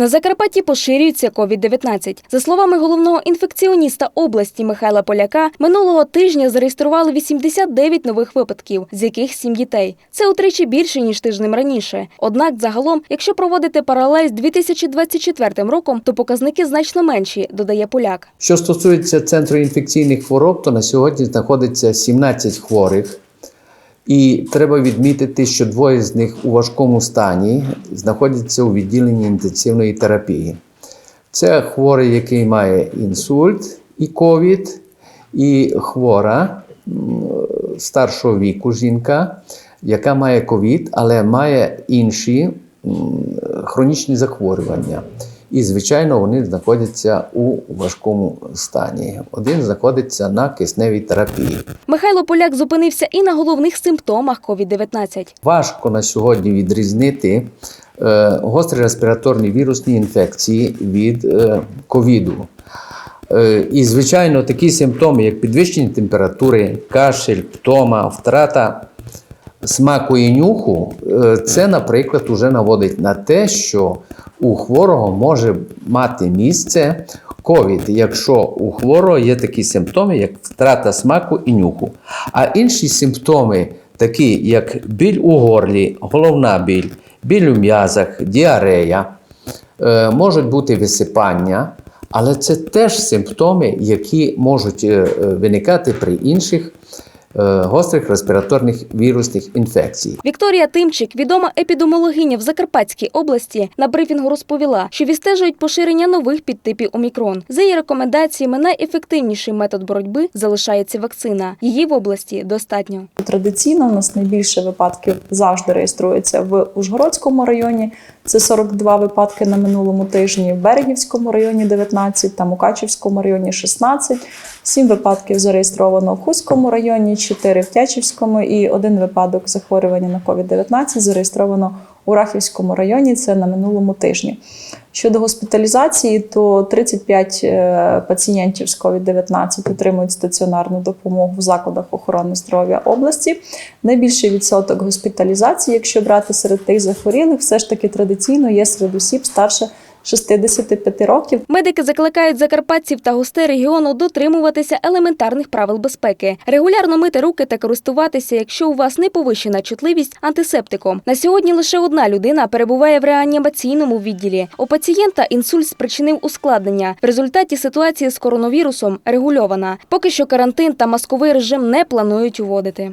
На Закарпатті поширюється COVID-19. За словами головного інфекціоніста області Михайла Поляка, минулого тижня зареєстрували 89 нових випадків, з яких 7 дітей. Це утричі більше ніж тижнем раніше. Однак, загалом, якщо проводити паралель з 2024 роком, то показники значно менші, додає Поляк. Що стосується центру інфекційних хвороб, то на сьогодні знаходиться 17 хворих. І треба відмітити, що двоє з них у важкому стані знаходяться у відділенні інтенсивної терапії. Це хворий, який має інсульт і ковід, і хвора старшого віку жінка, яка має ковід, але має інші хронічні захворювання. І, звичайно, вони знаходяться у важкому стані. Один знаходиться на кисневій терапії. Михайло Поляк зупинився і на головних симптомах COVID-19. Важко на сьогодні відрізнити е, гострі респіраторні вірусні інфекції від е, ковіду. Е, і, звичайно, такі симптоми, як підвищення температури, кашель, втома, втрата смаку і нюху, е, це, наприклад, уже наводить на те, що у хворого може мати місце ковід, якщо у хворого є такі симптоми, як втрата смаку і нюху. А інші симптоми, такі як біль у горлі, головна біль, біль у м'язах, діарея, е, можуть бути висипання, але це теж симптоми, які можуть е, виникати при інших гострих респіраторних вірусних інфекцій. Вікторія Тимчик, відома епідемологиня в Закарпатській області, на брифінгу розповіла, що відстежують поширення нових підтипів омікрон. За її рекомендаціями, найефективніший метод боротьби залишається вакцина. Її в області достатньо. Традиційно у нас найбільше випадків завжди реєструється в Ужгородському районі. Це 42 випадки на минулому тижні, в Берегівському районі 19, та Мукачівському районі 16, 7 випадків зареєстровано в Хуському районі, 4 в Тячівському і один випадок захворювання на COVID-19 зареєстровано у Рахівському районі. Це на минулому тижні. Щодо госпіталізації, то 35 е, пацієнтів з COVID-19 отримують стаціонарну допомогу в закладах охорони здоров'я області. Найбільший відсоток госпіталізації, якщо брати серед тих захворілих, все ж таки традиційно є серед осіб старше 65 років. Медики закликають закарпатців та гостей регіону дотримуватися елементарних правил безпеки, регулярно мити руки та користуватися, якщо у вас не повищена чутливість антисептиком. На сьогодні лише одна людина перебуває в реанімаційному відділі. У пацієнта інсульт спричинив ускладнення. В результаті ситуація з коронавірусом регульована. Поки що карантин та масковий режим не планують уводити.